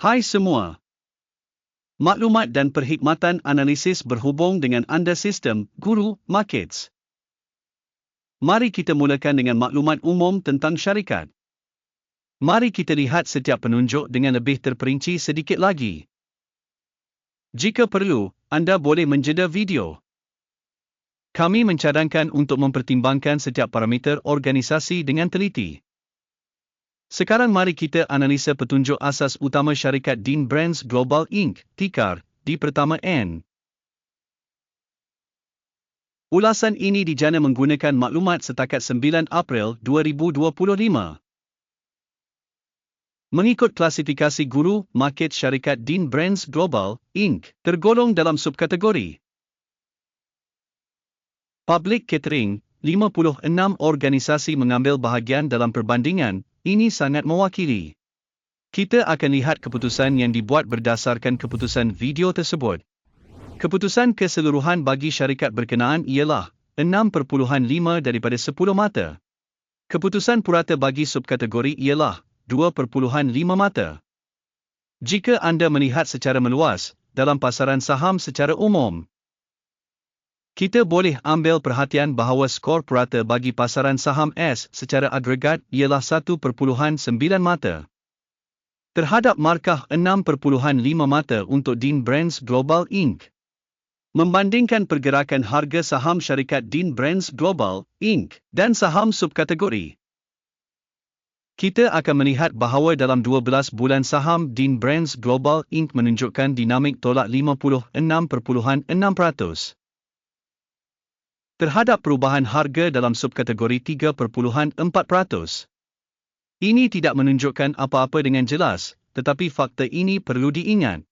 Hai semua. Maklumat dan perkhidmatan analisis berhubung dengan anda sistem Guru Markets. Mari kita mulakan dengan maklumat umum tentang syarikat. Mari kita lihat setiap penunjuk dengan lebih terperinci sedikit lagi. Jika perlu, anda boleh menjeda video. Kami mencadangkan untuk mempertimbangkan setiap parameter organisasi dengan teliti. Sekarang mari kita analisa petunjuk asas utama syarikat Dean Brands Global Inc. Tikar di pertama N. Ulasan ini dijana menggunakan maklumat setakat 9 April 2025. Mengikut klasifikasi guru market syarikat Dean Brands Global Inc. tergolong dalam subkategori Public Catering, 56 organisasi mengambil bahagian dalam perbandingan ini sangat mewakili. Kita akan lihat keputusan yang dibuat berdasarkan keputusan video tersebut. Keputusan keseluruhan bagi syarikat berkenaan ialah 6.5 daripada 10 mata. Keputusan purata bagi subkategori ialah 2.5 mata. Jika anda melihat secara meluas, dalam pasaran saham secara umum, kita boleh ambil perhatian bahawa skor purata bagi pasaran saham S secara agregat ialah 1.9 mata. Terhadap markah 6.5 mata untuk Dean Brands Global Inc. Membandingkan pergerakan harga saham syarikat Dean Brands Global Inc. dan saham subkategori. Kita akan melihat bahawa dalam 12 bulan saham Dean Brands Global Inc. menunjukkan dinamik tolak 56.6%. Terhadap perubahan harga dalam subkategori 3.4%. Ini tidak menunjukkan apa-apa dengan jelas, tetapi fakta ini perlu diingat.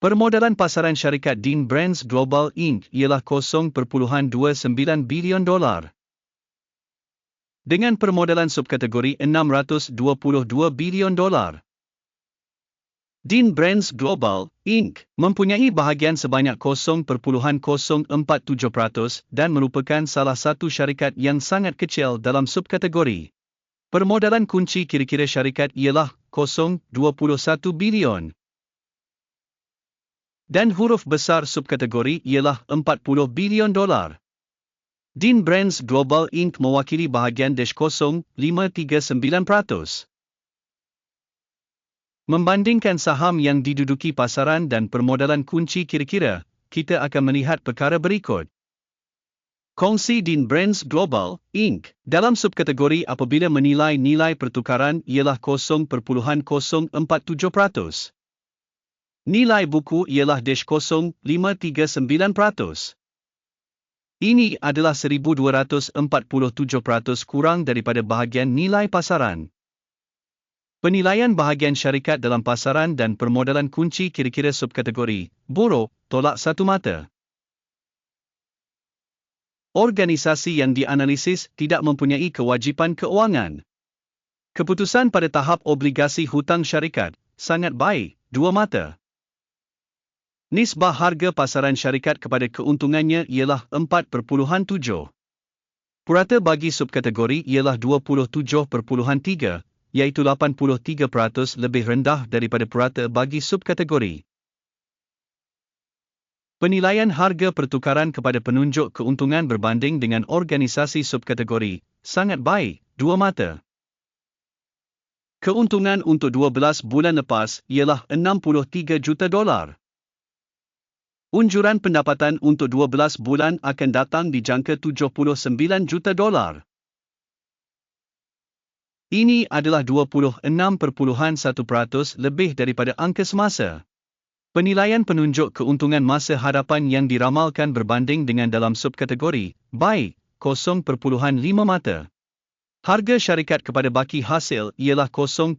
Permodalan pasaran syarikat Dean Brands Global Inc. ialah 0.29 bilion dolar. Dengan permodalan subkategori 622 bilion dolar. Dean Brands Global, Inc. mempunyai bahagian sebanyak 0.047% dan merupakan salah satu syarikat yang sangat kecil dalam subkategori. Permodalan kunci kira-kira syarikat ialah 0.21 bilion. Dan huruf besar subkategori ialah 40 bilion dolar. Dean Brands Global Inc. mewakili bahagian dash 0.539%. Membandingkan saham yang diduduki pasaran dan permodalan kunci kira-kira, kita akan melihat perkara berikut. Kongsi Dean Brands Global, Inc. dalam subkategori apabila menilai nilai pertukaran ialah 0.047%. Nilai buku ialah dash 0.539%. Ini adalah 1247% kurang daripada bahagian nilai pasaran. Penilaian bahagian syarikat dalam pasaran dan permodalan kunci kira-kira subkategori, buruk, tolak satu mata. Organisasi yang dianalisis tidak mempunyai kewajipan keuangan. Keputusan pada tahap obligasi hutang syarikat, sangat baik, dua mata. Nisbah harga pasaran syarikat kepada keuntungannya ialah 4.7. Purata bagi subkategori ialah 27.3, iaitu 83% lebih rendah daripada purata bagi subkategori. Penilaian harga pertukaran kepada penunjuk keuntungan berbanding dengan organisasi subkategori sangat baik, dua mata. Keuntungan untuk 12 bulan lepas ialah 63 juta dolar. Unjuran pendapatan untuk 12 bulan akan datang di jangka 79 juta dolar. Ini adalah 26.1% lebih daripada angka semasa. Penilaian penunjuk keuntungan masa hadapan yang diramalkan berbanding dengan dalam subkategori, baik, 0.5 mata. Harga syarikat kepada baki hasil ialah 0.4.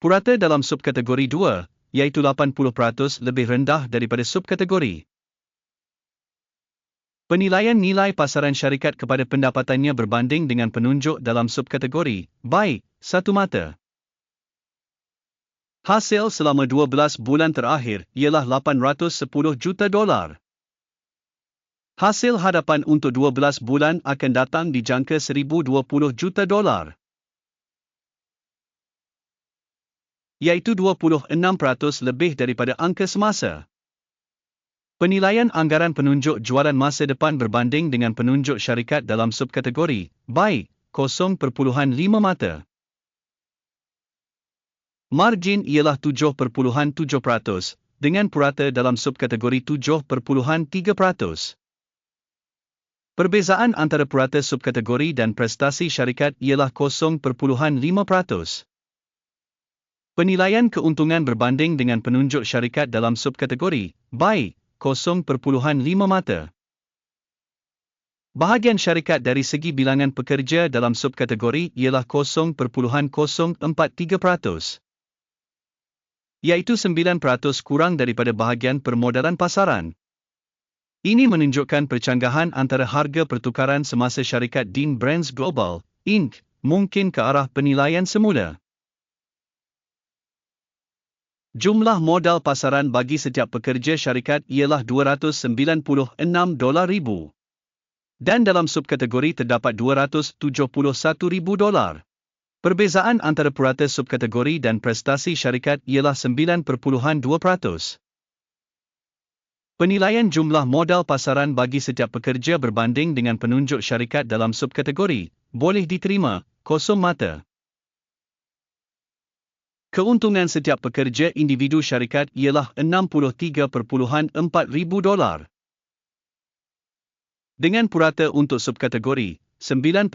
Purata dalam subkategori 2, iaitu 80% lebih rendah daripada subkategori. Penilaian nilai pasaran syarikat kepada pendapatannya berbanding dengan penunjuk dalam subkategori, baik, satu mata. Hasil selama 12 bulan terakhir ialah 810 juta dolar. Hasil hadapan untuk 12 bulan akan datang di jangka 1020 juta dolar. iaitu 26% lebih daripada angka semasa. Penilaian anggaran penunjuk jualan masa depan berbanding dengan penunjuk syarikat dalam subkategori baik 0.5 mata. Margin ialah 7.7% dengan purata dalam subkategori 7.3%. Perbezaan antara purata subkategori dan prestasi syarikat ialah 0.5%. Penilaian keuntungan berbanding dengan penunjuk syarikat dalam subkategori baik 0.5 mata. Bahagian syarikat dari segi bilangan pekerja dalam subkategori ialah 0.043%. Iaitu 9% kurang daripada bahagian permodalan pasaran. Ini menunjukkan percanggahan antara harga pertukaran semasa syarikat Dean Brands Global, Inc. mungkin ke arah penilaian semula. Jumlah modal pasaran bagi setiap pekerja syarikat ialah 296 dolar ribu. Dan dalam subkategori terdapat 271 ribu dolar. Perbezaan antara purata subkategori dan prestasi syarikat ialah 9.2%. Penilaian jumlah modal pasaran bagi setiap pekerja berbanding dengan penunjuk syarikat dalam subkategori boleh diterima kosong mata. Keuntungan setiap pekerja individu syarikat ialah 63.4 ribu dolar. Dengan purata untuk subkategori, 9.9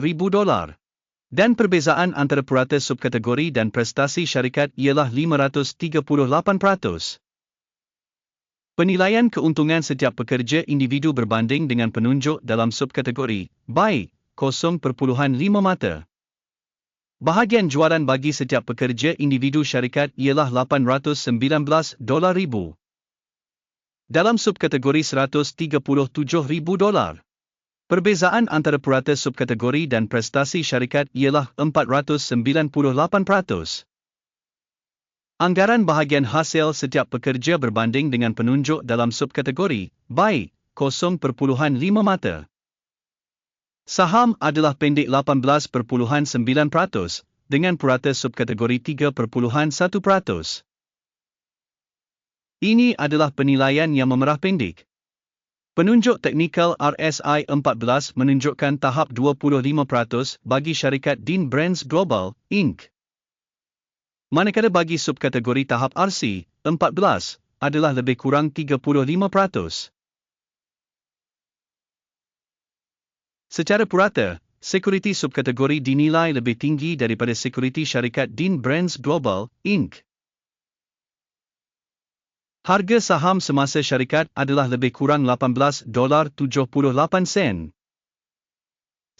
ribu dolar. Dan perbezaan antara purata subkategori dan prestasi syarikat ialah 538%. Penilaian keuntungan setiap pekerja individu berbanding dengan penunjuk dalam subkategori, baik, 0.5 mata. Bahagian jualan bagi setiap pekerja individu syarikat ialah 819 dolar ribu. Dalam subkategori 137 ribu dolar. Perbezaan antara purata subkategori dan prestasi syarikat ialah 498%. Anggaran bahagian hasil setiap pekerja berbanding dengan penunjuk dalam subkategori, baik, 0.5 mata. Saham adalah pendek 18.9% dengan purata subkategori 3.1%. Ini adalah penilaian yang memerah pendek. Penunjuk teknikal RSI 14 menunjukkan tahap 25% bagi syarikat Dean Brands Global, Inc. Manakala bagi subkategori tahap RC 14 adalah lebih kurang 35%. Secara purata, sekuriti subkategori dinilai lebih tinggi daripada sekuriti syarikat Dean Brands Global, Inc. Harga saham semasa syarikat adalah lebih kurang 18 dolar 78 sen.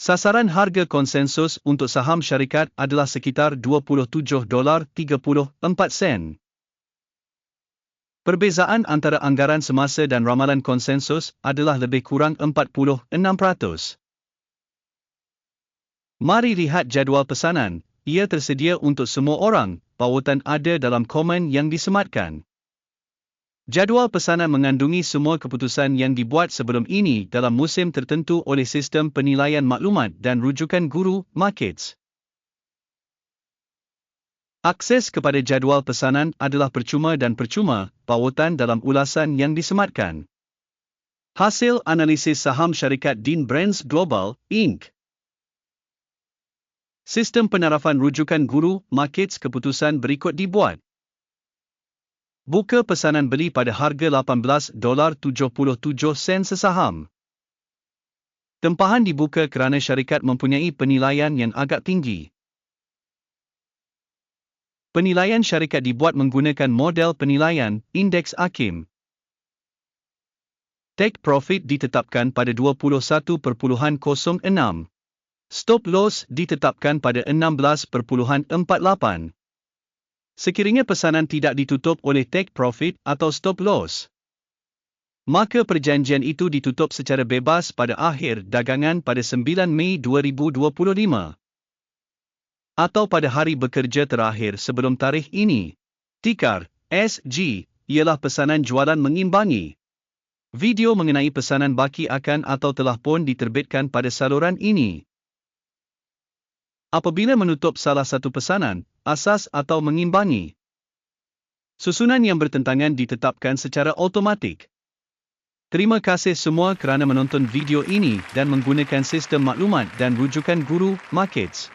Sasaran harga konsensus untuk saham syarikat adalah sekitar 27 dolar 34 sen. Perbezaan antara anggaran semasa dan ramalan konsensus adalah lebih kurang 46%. Mari lihat jadual pesanan. Ia tersedia untuk semua orang. Pautan ada dalam komen yang disematkan. Jadual pesanan mengandungi semua keputusan yang dibuat sebelum ini dalam musim tertentu oleh sistem penilaian maklumat dan rujukan guru markets. Akses kepada jadual pesanan adalah percuma dan percuma, pautan dalam ulasan yang disematkan. Hasil analisis saham syarikat Dean Brands Global, Inc. Sistem penarafan rujukan guru markets keputusan berikut dibuat. Buka pesanan beli pada harga 18 dolar 77 sen sesaham. Tempahan dibuka kerana syarikat mempunyai penilaian yang agak tinggi. Penilaian syarikat dibuat menggunakan model penilaian Indeks Akim. Take profit ditetapkan pada 21.06. Stop loss ditetapkan pada 16.48. Sekiranya pesanan tidak ditutup oleh take profit atau stop loss, maka perjanjian itu ditutup secara bebas pada akhir dagangan pada 9 Mei 2025 atau pada hari bekerja terakhir sebelum tarikh ini. Tikar SG ialah pesanan jualan mengimbangi. Video mengenai pesanan baki akan atau telah pun diterbitkan pada saluran ini. Apabila menutup salah satu pesanan, asas atau mengimbangi. Susunan yang bertentangan ditetapkan secara automatik. Terima kasih semua kerana menonton video ini dan menggunakan sistem maklumat dan rujukan guru Markets.